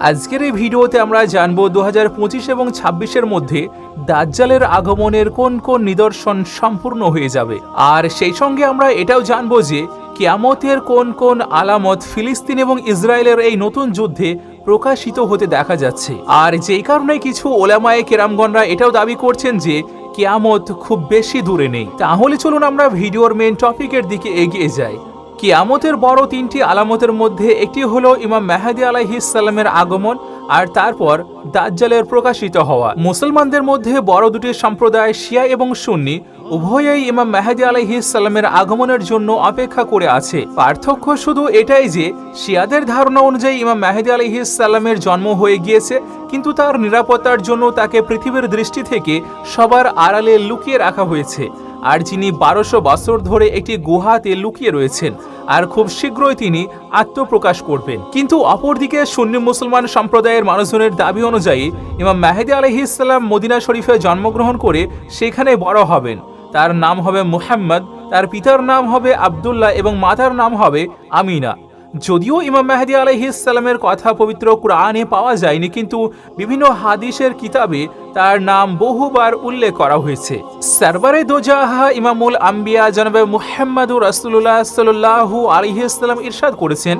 আজকের এই ভিডিওতে আমরা জানব দু এবং ছাব্বিশের মধ্যে দাজ্জালের আগমনের কোন কোন নিদর্শন সম্পূর্ণ হয়ে যাবে। আর সেই সঙ্গে আমরা এটাও জানব যে কিয়ামতের কোন কোন আলামত ফিলিস্তিন এবং ইসরায়েলের এই নতুন যুদ্ধে প্রকাশিত হতে দেখা যাচ্ছে। আর যেই কারণে কিছু ওলামায়ে কেরামগণরা এটাও দাবি করছেন যে কিয়ামত খুব বেশি দূরে নেই। তাহলে চলুন আমরা ভিডিওর মেন টপিকের দিকে এগিয়ে যাই। কেয়ামতের বড় তিনটি আলামতের মধ্যে একটি হলো ইমাম মেহাদি আলাইহিসাল্লামের আগমন আর তারপর দাজ্জালের প্রকাশিত হওয়া। মুসলমানদের মধ্যে বড় দুটি সম্প্রদায় শিয়া এবং সুন্নি উভয়েই ইমাম মেহাদি আলাইহিসাল্লামের আগমনের জন্য অপেক্ষা করে আছে। পার্থক্য শুধু এটাই যে, শিয়াদের ধারণা অনুযায়ী ইমাম মেহাদি আলাইহিসাল্লামের জন্ম হয়ে গিয়েছে, কিন্তু তার নিরাপত্তার জন্য তাকে পৃথিবীর দৃষ্টি থেকে সবার আড়ালে লুকিয়ে রাখা হয়েছে। আর যিনি বারোশো বছর ধরে একটি গুহাতে লুকিয়ে রয়েছেন, আর খুব শীঘ্রই তিনি আত্মপ্রকাশ করবেন। কিন্তু অপরদিকে সুন্নি মুসলমান সম্প্রদায়ের মানুষজনের দাবি অনুযায়ী, ইমাম মাহেদি আলহিসাল্লাম মদিনা শরীফে জন্মগ্রহণ করে সেখানে বড় হবেন। তার নাম হবে মুহাম্মদ, তার পিতার নাম হবে আবদুল্লাহ এবং মাতার নাম হবে আমিনা। যদিও ইমাম মেহেদি আলাইহিসাল্লামের কথা পবিত্র কোরআনে পাওয়া যায়নি, কিন্তু বিভিন্ন হাদিসের কিতাবে তার নাম বহুবার উল্লেখ করা হয়েছে। সারবারে দোজাহা ইমামুল আম্বিয়া জনাবে মুহাম্মাদুর রাসূলুল্লাহ সাল্লাল্লাহু আলাইহি সাল্লাম ইরশাদ করেছেন,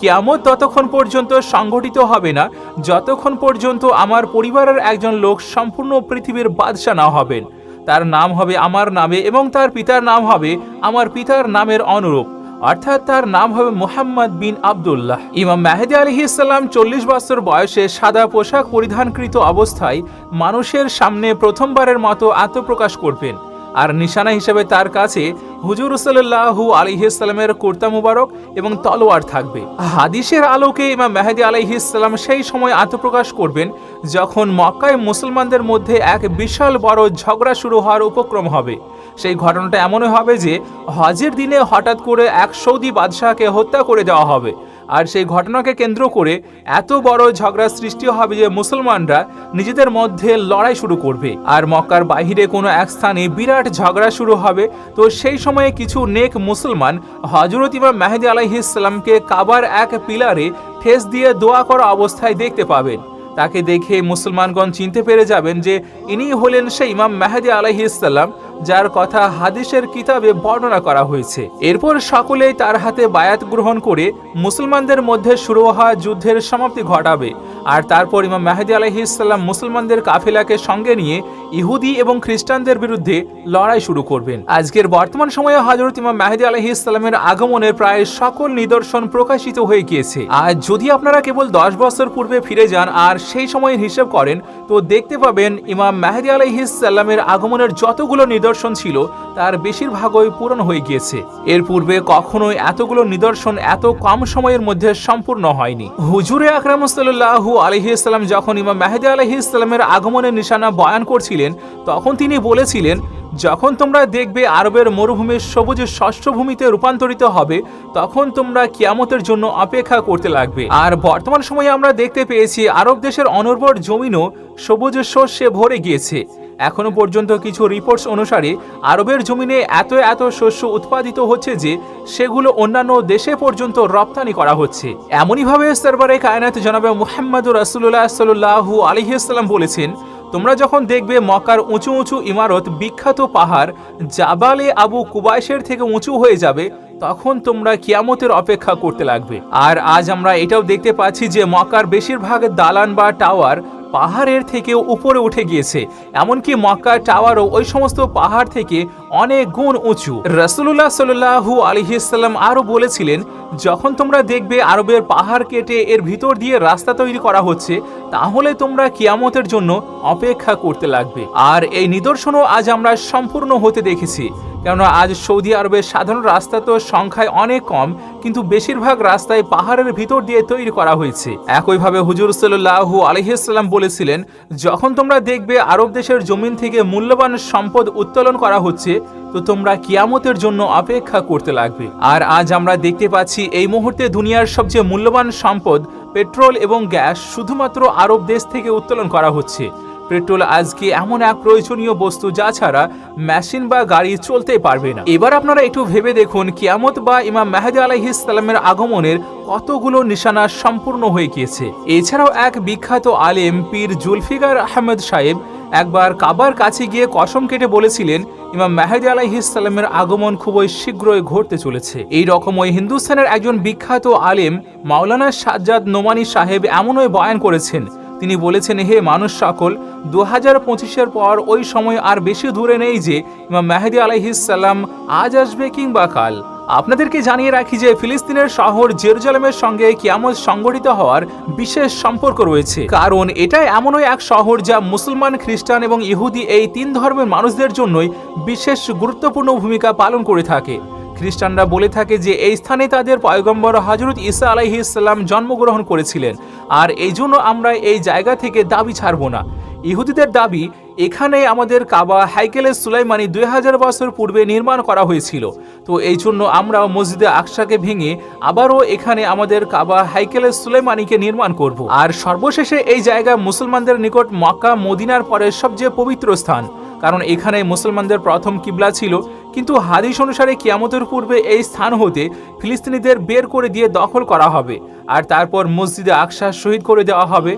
কেয়ামত ততক্ষণ পর্যন্ত সংগঠিত হবে না, যতক্ষণ পর্যন্ত আমার পরিবারের একজন লোক সম্পূর্ণ পৃথিবীর বাদশা না হবেন। তার নাম হবে আমার নামে এবং তার পিতার নাম হবে আমার পিতার নামের অনুরূপ। অর্থাৎ তার নাম হবে মোহাম্মদ বিন আবদুল্লাহ। ইমাম মেহেদি আলহি ইসলাম চল্লিশ বছর বয়সে সাদা পোশাক পরিধানকৃত অবস্থায় মানুষের সামনে প্রথমবারের মতো আত্মপ্রকাশ করবেন। আর নিশানা হিসেবে তার কাছে হুজুর সাল্লাহু আলিহিসাল্লামের কুর্তা মুবারক এবং তলোয়ার থাকবে। হাদিসের আলোকে ইমাম মেহেদি আলাইহিসাল্লাম সেই সময় আত্মপ্রকাশ করবেন যখন মক্কায় মুসলমানদের মধ্যে এক বিশাল বড় ঝগড়া শুরু হওয়ার উপক্রম হবে। সেই ঘটনাটা এমনই হবে যে হজের দিনে হঠাৎ করে এক সৌদি বাদশাহকে হত্যা করে দেওয়া হবে। আর সেই ঘটনাকে কেন্দ্র করে এত বড় ঝগড়া সৃষ্টি হবে যে মুসলমানরা নিজেদের মধ্যে লড়াই শুরু করবে। আর মক্কার বাহিরে কোনো এক স্থানে বিরাট ঝগড়া শুরু হবে, তো সেই সময়ে কিছু নেক মুসলমান হজরত ইমাম মেহেদি আলাইহিসাল্লামকে কাবার এক পিলারে ঠেস দিয়ে দোয়া করা অবস্থায় দেখতে পাবেন। তাকে দেখে মুসলমানগণ চিনতে পেরে যাবেন যে ইনি হলেন সেই ইমাম মেহেদি আলাইহিসাল্লাম যার কথা হাদিসের কিতাবে বর্ণনা করা হয়েছে। এরপর সকলেই তার হাতে বায়াত গ্রহণ করে মুসলমানদের মধ্যে শুরু হওয়া যুদ্ধের সমাপ্তি ঘটাবে। আর তারপর ইমাম মেহেদি আলাইহিসাল্লাম মুসলমানদের কাফিলাকে সঙ্গে নিয়ে ইহুদি এবং খ্রিস্টানদের বিরুদ্ধে লড়াই শুরু করবেন। আজকের বর্তমান সময়ে হজরত ইমাম মেহেদি আলাইহিসাল্লামের আগমনের প্রায় সকল নিদর্শন প্রকাশিত হয়ে গিয়েছে। আর যদি আপনারা কেবল দশ বছর পূর্বে ফিরে যান আর সেই সময়ের হিসেব করেন, তো দেখতে পাবেন ইমাম মেহেদি আলাইহিসাল্লামের আগমনের যতগুলো নিদর্শন ছিল, তার বেশিরভাগই পূরণ হয়ে গিয়েছে। এর পূর্বে কখনোই এতগুলো নিদর্শন এত কম সময়ের মধ্যে সম্পূর্ণ হয়নি। হুজুরে আকরাম সাল্লাহু ইসলাম যখন ইমাম মেহেদি আলহি ইসলামের আগমনের নিশানা বয়ান করছিলেন, তখন তিনি বলেছিলেন যখন তোমরা দেখবে আরবের মরুভূমির সবুজ শস্যভূমিতে রূপান্তরিত হবে, তখন তোমরা কিয়ামতের জন্য অপেক্ষা করতে লাগবে। আর বর্তমান সময়ে আমরা দেখতে পেয়েছি, আরব দেশের অনুর্বর জমিনও সবুজ শস্যে ভরে গিয়েছে। এখনও পর্যন্ত কিছু রিপোর্টস অনুসারে, আরবের জমিনে এত এত শস্য উৎপাদিত হচ্ছে যে, সেগুলো অন্যান্য দেশে পর্যন্ত রপ্তানি করা হচ্ছে। এমনইভাবে সারবারে কায়নাত জনাবে মুহাম্মদুর রাসুল্লাহ সাল্লাহু আলহিসাল্লাম বলেছেন তোমরা যখন দেখবে মক্কার উঁচু উঁচু ইমারত বিখ্যাত পাহাড়, জাবালে আবু কুবাইশের থেকে উঁচু হয়ে যাবে, তখন তোমরা কিয়ামতের অপেক্ষা করতে লাগবে। আর আজ আমরা এটাও দেখতে পাচ্ছি যে মক্কার বেশিরভাগ দালান বা টাওয়ার পাহাড়ের থেকেও উপরে উঠে গিয়েছে, এমনকি মক্কা টাওয়ারও ওই সমস্ত পাহাড় থেকে অনেক গুণ উঁচু। রসুল্লাহ সাল্লাহু আলহিসাল্লাম আরও বলেছিলেন, যখন তোমরা দেখবে আরবের পাহাড় কেটে এর ভিতর দিয়ে রাস্তা তৈরি করা হচ্ছে, তাহলে তোমরা কিয়ামতের জন্য অপেক্ষা করতে লাগবে। আর এই নিদর্শনও আজ আমরা সম্পূর্ণ হতে দেখেছি। কেননা আজ সৌদি আরবের সাধারণ রাস্তা তো সংখ্যায় অনেক কম, কিন্তু বেশিরভাগ রাস্তায় পাহাড়ের ভিতর দিয়ে তৈরি করা হয়েছে। একইভাবে হুজুর সাল্লাহু আলহিসাল্লাম বলেছিলেন, যখন তোমরা দেখবে আরব দেশের জমিন থেকে মূল্যবান সম্পদ উত্তোলন করা হচ্ছে, তো তোমরা কিয়ামতের জন্য অপেক্ষা করতে লাগবে। আর আজ আমরা দেখতে পাচ্ছি এই মুহূর্তে দুনিয়ার সবচেয়ে মূল্যবান সম্পদ পেট্রোল এবং গ্যাস শুধুমাত্র আরব দেশ থেকে উত্তোলন করা হচ্ছে। পেট্রোল আজকে এমন এক প্রয়োজনীয় বস্তু যা ছাড়া মেশিন বা গাড়ি চলতে পারবে না। এবার আপনারা একটু ভেবে দেখুন, কিয়ামত বা ইমাম মেহাদি আলাইহিসাল্লামের আগমনের কতগুলো নিশানা সম্পূর্ণ হয়ে গিয়েছে। এছাড়াও এক বিখ্যাত আলেম পীর জুলফিকার আহমেদ সাহেব একবার কাবার কাছে গিয়ে কসম কেটে বলেছিলেন, ইমাম মেহেদি আলাইহিসাল্লামের আগমন খুবই শীঘ্রই ঘটতে চলেছে। এই রকম ওই হিন্দুস্তানের একজন বিখ্যাত আলেম মাওলানা সাজ্জাদ নোমানি সাহেব এমনই বয়ান করেছেন তিনি বলেছেন, হে মানুষ সকল দু হাজার পঁচিশের পর ওই সময় আর বেশি দূরে নেই যে ইমাম মেহেদি আলাইহিসাল্লাম আজ আসবে কিংবা কাল। আপনাদেরকে জানিয়ে রাখি যে ফিলিস্তিনের শহর জেরুজালেমের সঙ্গে কিয়ামত সংগঠিত হওয়ার বিশেষ সম্পর্ক রয়েছে। কারণ এটা এমনই এক শহর যা মুসলমান, খ্রিস্টান এবং ইহুদি এই তিন ধর্মের মানুষদের জন্যই বিশেষ গুরুত্বপূর্ণ ভূমিকা পালন করে থাকে। খ্রিস্টানরা বলে থাকে যে এই স্থানে তাদের পয়গম্বর হজরত ঈসা আলাইহি ইসলাম জন্মগ্রহণ করেছিলেন। আর এই জন্য আমরা এই জায়গা থেকে দাবি ছাড়ব না। ইহুদিদের দাবি এখানে আমাদের কাবা হাইকেলে সুলাইমানি দুই হাজার বছর পূর্বে নির্মাণ করা হয়েছিল। তো এই জন্য আমরা মসজিদে আকসাকে ভেঙে আবারও এখানে আমাদের কাবা হাইকেলে সুলাইমানিকে নির্মাণ করব। আর সর্বশেষে এই জায়গা মুসলমানদের নিকট মক্কা, মদিনার পরে সবচেয়ে পবিত্র স্থান। কারণ এখানে মুসলমানদের প্রথম কিবলা ছিল কিন্তু হাদিস অনুসারে কিয়ামতের পূর্বে এই স্থান হতে ফিলিস্তিনিদের বের করে দিয়ে দখল করা হবে, আর তারপর মসজিদে আকশা শহীদ করে দেওয়া হবে,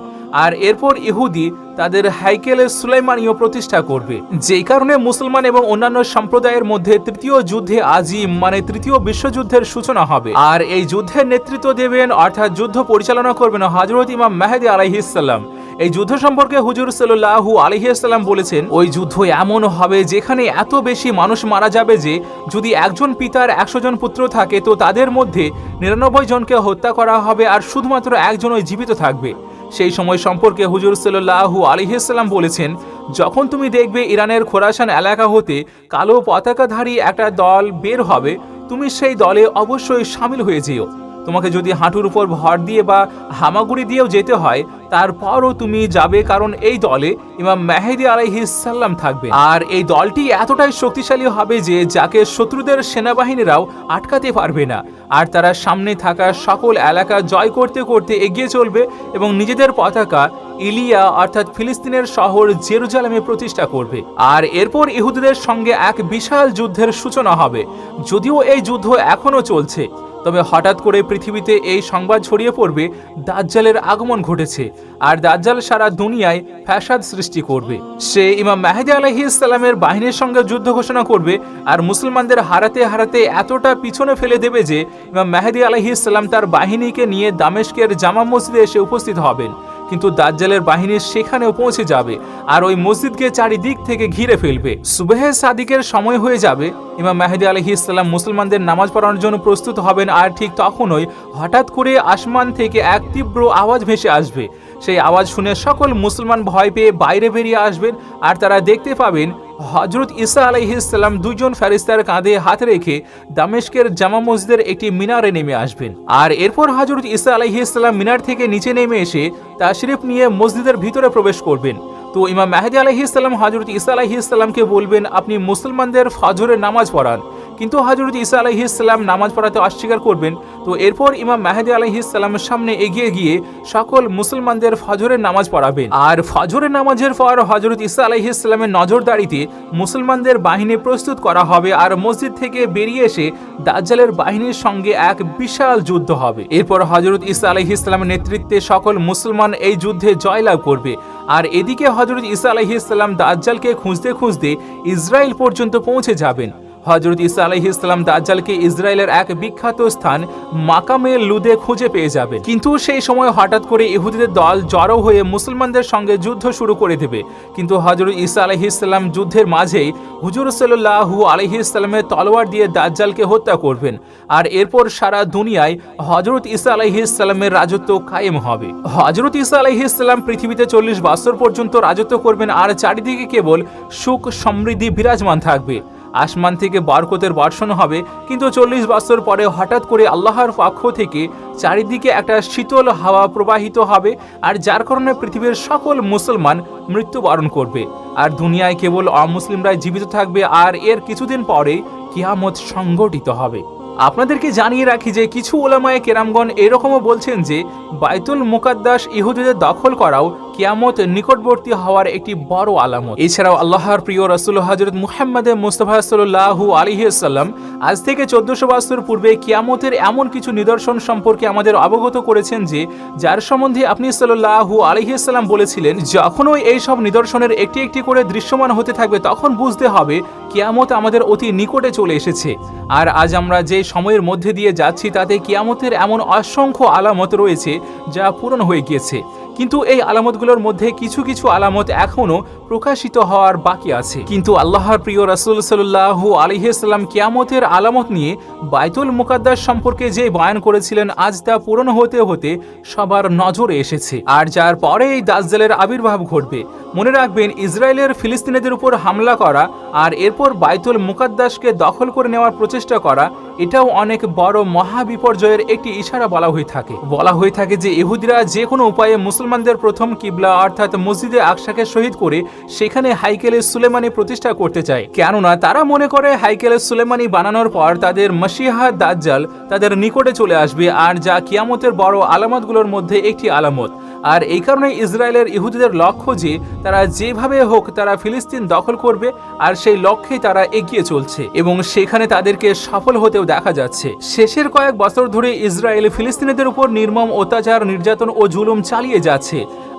আর এরপর ইহুদি তাদের হাইকেলে সুলাইমানীয় প্রতিষ্ঠা করবে। যেই কারণে মুসলমান এবং অন্যান্য সম্প্রদায়ের মধ্যে তৃতীয় যুদ্ধে আজিম মানে তৃতীয় বিশ্বযুদ্ধের সূচনা হবে। আর এই যুদ্ধের নেতৃত্ব দেবেন, অর্থাৎ যুদ্ধ পরিচালনা করবেন হজরত ইমাম মেহেদি আলাইহিসাল্লাম এই যুদ্ধ সম্পর্কে হুজুর সাল্লাহু আলহিয়াল্লাম বলেছেন, ওই যুদ্ধ এমন হবে যেখানে এত বেশি মানুষ মারা যাবে যে যদি একজন পিতার একশো জন পুত্র থাকে তো তাদের মধ্যে নিরানব্বই জনকে হত্যা করা হবে আর শুধুমাত্র একজনই জীবিত থাকবে। সেই সময় সম্পর্কে হুজুর সাল্লাহু আলহিসাল্লাম বলেছেন, যখন তুমি দেখবে ইরানের খোরাসান এলাকা হতে কালো পতাকাধারী একটা দল বের হবে, তুমি সেই দলে অবশ্যই সামিল হয়ে যেও। তোমাকে যদি হাঁটুর উপর ভর দিয়ে বা হামাগুড়ি দিয়েও যেতে হয়, তারপরও তুমি যাবে কারণ এই দলে ইমাম মেহেদি আলাইহিসাল্লাম থাকবে আর এই দলটি এতটাই শক্তিশালী হবে যে যাকে শত্রুদের সেনাবাহিনীরাও আটকাতে পারবে না। আর তারা সামনে থাকা সকল এলাকা জয় করতে করতে এগিয়ে চলবে এবং নিজেদের পতাকা ইলিয়া অর্থাৎ ফিলিস্তিনের শহর জেরুজালেমে প্রতিষ্ঠা করবে। আর এরপর ইহুদিদের সঙ্গে এক বিশাল যুদ্ধের সূচনা হবে। যদিও এই যুদ্ধ এখনও চলছে তবে হঠাৎ করে পৃথিবীতে এই সংবাদ ছড়িয়ে পড়বে, দাজ্জালের আগমন ঘটেছে আর দাজ্জাল সারা দুনিয়ায় ফ্যাসাদ সৃষ্টি করবে। সে ইমাম মেহেদি আলহি ইসলামের বাহিনীর সঙ্গে যুদ্ধ ঘোষণা করবে আর মুসলমানদের হারাতে হারাতে এতটা পিছনে ফেলে দেবে যে, ইমাম মেহেদি আলহি ইসলাম তার বাহিনীকে নিয়ে দামেশকের জামা মসজিদে এসে উপস্থিত হবেন। কিন্তু দাজ্জালের বাহিনী সেখানেও পৌঁছে যাবে আর ওই মসজিদকে চারিদিক থেকে ঘিরে ফেলবে। সুবেহে সাদিকের সময় হয়ে যাবে। ইমাম মেহেদি আলহি ইসলাম মুসলমানদের নামাজ পড়ানোর জন্য প্রস্তুত হবেন আর ঠিক তখনই হঠাৎ করে আসমান থেকে এক তীব্র আওয়াজ ভেসে আসবে। সেই আওয়াজ শুনে সকল মুসলমান ভয় পেয়ে বাইরে বেরিয়ে আসবেন আর তারা দেখতে পাবেন হজরত ইসা আলাইহিসাল্লাম দুজন ফেরিস্তার কাঁধে হাত রেখে দামেশকের জামা মসজিদের একটি মিনারে নেমে আসবেন। আর এরপর হজরত ইসা আলাইহিসাল্লাম মিনার থেকে নিচে নেমে এসে তা তাশরিফ নিয়ে মসজিদের ভিতরে প্রবেশ করবেন। তো ইমাম মেহেদি আলাইহিসাল্লাম হজরত ইসা আলাইহিসাল্লামকে বলবেন, আপনি মুসলমানদের ফজরের নামাজ পড়ান। কিন্তু হজরত ইসা আলাইহিসাল্লাম নামাজ পড়াতে অস্বীকার করবেন। তো এরপর ইমাম মেহেদি আলাইহিসাল্লামের সামনে এগিয়ে গিয়ে সকল মুসলমানদের ফজরের নামাজ পড়াবেন। আর ফজরের নামাজের পর হজরত ইসা আলাইহিসাল্লামের নজরদারিতে মুসলমানদের বাহিনী প্রস্তুত করা হবে আর মসজিদ থেকে বেরিয়ে এসে দাজ্জালের বাহিনীর সঙ্গে এক বিশাল যুদ্ধ হবে। এরপর হজরত ইসা আলহি ইসলামের নেতৃত্বে সকল মুসলমান এই যুদ্ধে জয়লাভ করবে। আর এদিকে হজরত ইসা আলাইহিসাল্লাম দাজ্জালকে খুঁজতে খুঁজতে ইসরায়েল পর্যন্ত পৌঁছে যাবেন। হজরত ইসা আলাইহি ইসলাম দাজ্জালকে ইসরায়েলের এক বিখ্যাত স্থান মাকামে লুদে খুঁজে পেয়ে যাবে। কিন্তু সেই সময় হঠাৎ করে ইহুদিদের দল জড়ো হয়ে মুসলমানদের সঙ্গে যুদ্ধ শুরু করে দেবে। কিন্তু হজরত ইসা আলাইহি ইসলাম যুদ্ধের মাঝেই হুজুর সাল্লাহু আলহি ইসলামের তলোয়ার দিয়ে দাজ্জালকে হত্যা করবেন। আর এরপর সারা দুনিয়ায় হজরত ইসা আলাইহি ইসলামের রাজত্ব কায়েম হবে। হজরত ইসা আলাইহি ইসলাম পৃথিবীতে চল্লিশ বছর পর্যন্ত রাজত্ব করবেন। আর চারিদিকে কেবল সুখ, সমৃদ্ধি, বিরাজমান থাকবে। আসমান থেকে বরকতের বর্ষণ হবে, কিন্তু চল্লিশ বছর পরে হঠাৎ করে আল্লাহর পক্ষ থেকে চারিদিকে একটা শীতল হাওয়া প্রবাহিত হবে, আর যার কারণে পৃথিবীর সকল মুসলমান মৃত্যুবরণ করবে। আর দুনিয়ায় কেবল অমুসলিমরাই জীবিত থাকবে, আর এর কিছুদিন পরে কিয়ামত সংগঠিত হবে। আপনাদেরকে জানিয়ে রাখি যে কিছু ওলামায় কেরামগণ এরকমও বলছেন যে, বাইতুল মুকাদ্দাস ইহুদিদের দখল করাও কিয়ামত নিকটবর্তী হওয়ার একটি বড় আলামত। এছাড়াও আল্লাহর প্রিয় রসুল হজরত মুহাম্মদ মুস্তফা সাল্লাহু আলিহাল্লাম আজ থেকে চোদ্দশো বছর পূর্বে কিয়ামতের এমন কিছু নিদর্শন সম্পর্কে আমাদের অবগত করেছেন যে, যার সম্বন্ধে আপনি সাল্লাহু আলিহাল্লাম বলেছিলেন, যখনই এই সব নিদর্শনের একটি একটি করে দৃশ্যমান হতে থাকবে, তখন বুঝতে হবে কিয়ামত আমাদের অতি নিকটে চলে এসেছে। আর আজ আমরা যে সময়ের মধ্যে দিয়ে যাচ্ছি, তাতে কিয়ামতের এমন অসংখ্য আলামত রয়েছে যা পূরণ হয়ে গিয়েছে। কিন্তু এই আলামতগুলোর মধ্যে কিছু কিছু আলামত এখনও প্রকাশিত হওয়ার বাকি আছে। কিন্তু আল্লাহর প্রিয় রাসুল সাল্লাহ আলিহাল্লাম কিয়ামতের আলামত নিয়ে বাইতুল মুকাদ্দাস সম্পর্কে যে বয়ান করেছিলেন, আজ তা পূরণ হতে হতে সবার নজরে এসেছে। আর যার পরে এই দাজ্জালের আবির্ভাব ঘটবে। মনে রাখবেন, ইসরায়েলের ফিলিস্তিনিদের উপর হামলা করা আর এরপর বাইতুল মুকাদ্দাসকে দখল করে নেওয়ার প্রচেষ্টা করা, এটাও অনেক বড় মহাবিপর্যয়ের একটি ইশারা বলা হয়ে থাকে। বলা হয়ে থাকে যে, ইহুদিরা যে কোনো উপায়ে মুসলমানদের প্রথম কিবলা অর্থাৎ মসজিদে আকসাকে শহীদ করে সেখানে হাইকেলে সুলেমানি প্রতিষ্ঠা করতে চায়। কেননা তারা মনে করে হাইকেলে সুলেমানি বানানোর পর তাদের মসিহা দাজ্জাল তাদের নিকটে চলে আসবে আর যা কিয়ামতের বড় আলামতগুলোর মধ্যে একটি আলামত। আর এই কারণে ইসরায়েলের ইহুদিদের লক্ষ্য যে তারা যেভাবে হোক তারা ফিলিস্তিন দখল করবে আর সেই লক্ষ্যেই তারা এগিয়ে চলছে এবং সেখানে তাদেরকে সফল হতেও দেখা যাচ্ছে। শেষের কয়েক বছর ধরে ইসরায়েল ফিলিস্তিনিদের উপর নির্মম অত্যাচার, নির্যাতন ও জুলুম চালিয়ে যাচ্ছে।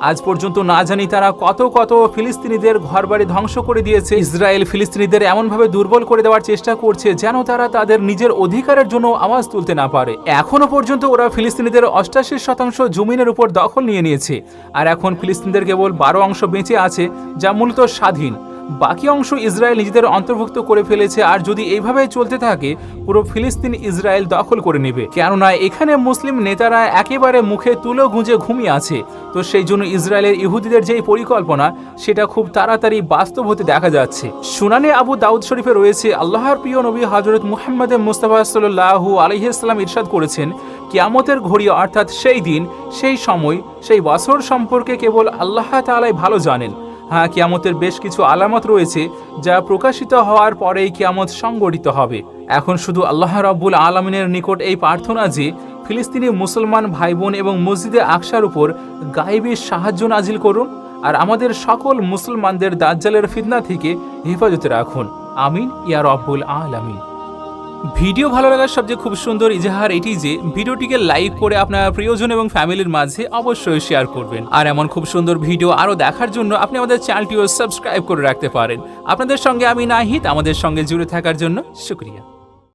আজ পর্যন্ত না জানি তারা কত কত ফিলিস্তিনিদের ঘরবাড়ি ধ্বংস করে দিয়েছে। ইসরায়েল ফিলিস্তিনিদের এমনভাবে দুর্বল করে দেওয়ার চেষ্টা করছে, যেন তারা তাদের নিজের অধিকারের জন্য আওয়াজ তুলতে না পারে। এখনও পর্যন্ত ওরা ফিলিস্তিনিদের অষ্টাশি শতাংশ জমিনের উপর দখল নিয়ে নিয়েছে। আর এখন ফিলিস্তিনদের কেবল বারো অংশ বেঁচে আছে, যা মূলত স্বাধীন। বাকি অংশ ইসরায়েল নিজেদের অন্তর্ভুক্ত করে ফেলেছে, আর যদি এইভাবে চলতে থাকে, পুরো ফিলিস্তিন ইসরায়েল দখল করে নেবে। কেননা, এখানে মুসলিম নেতারা একেবারে মুখে তুলো গুঁজে ঘুমিয়ে আছে। তো সেই জন্য ইসরায়েলের ইহুদিদের যেই পরিকল্পনা, সেটা খুব তাড়াতাড়ি বাস্তব হতে দেখা যাচ্ছে। সুনানে আবু দাউদ শরীফে রয়েছে, আল্লাহর প্রিয় নবী হজরত মুহাম্মদ মুস্তাফা সাল্লাহু আলহিসাল্লাম ইরশাদ করেছেন, কিয়ামতের ঘড়ি, অর্থাৎ সেই দিন, সেই সময়, সেই বছর সম্পর্কে কেবল আল্লাহ তাআলাই ভালো জানেন। হ্যাঁ কিয়ামতের বেশ কিছু আলামত রয়েছে যা প্রকাশিত হওয়ার পরেই কিয়ামত সংগঠিত হবে। এখন শুধু আল্লাহ রাব্বুল আলমিনের নিকট এই প্রার্থনা যে, ফিলিস্তিনি মুসলমান ভাই বোন এবং মসজিদে আকসার উপর গায়েবী সাহায্য নাজিল করুন আর আমাদের সকল মুসলমানদের দাজ্জালের ফিতনা থেকে হেফাজতে রাখুন। আমিন, ইয়া রব্বুল আলামিন। ভিডিও ভালো লাগার সবচেয়ে খুব সুন্দর ইজাহার এটি যে, ভিডিওটিকে লাইক করে আপনার প্রিয়জন এবং ফ্যামিলির মাঝে অবশ্যই শেয়ার করবেন। আর এমন খুব সুন্দর ভিডিও আরও দেখার জন্য আপনি আমাদের চ্যানেলটিও সাবস্ক্রাইব করে রাখতে পারেন। আপনাদের সঙ্গে আমি নাহিদ, আমাদের সঙ্গে জুড়ে থাকার জন্য শুক্রিয়া।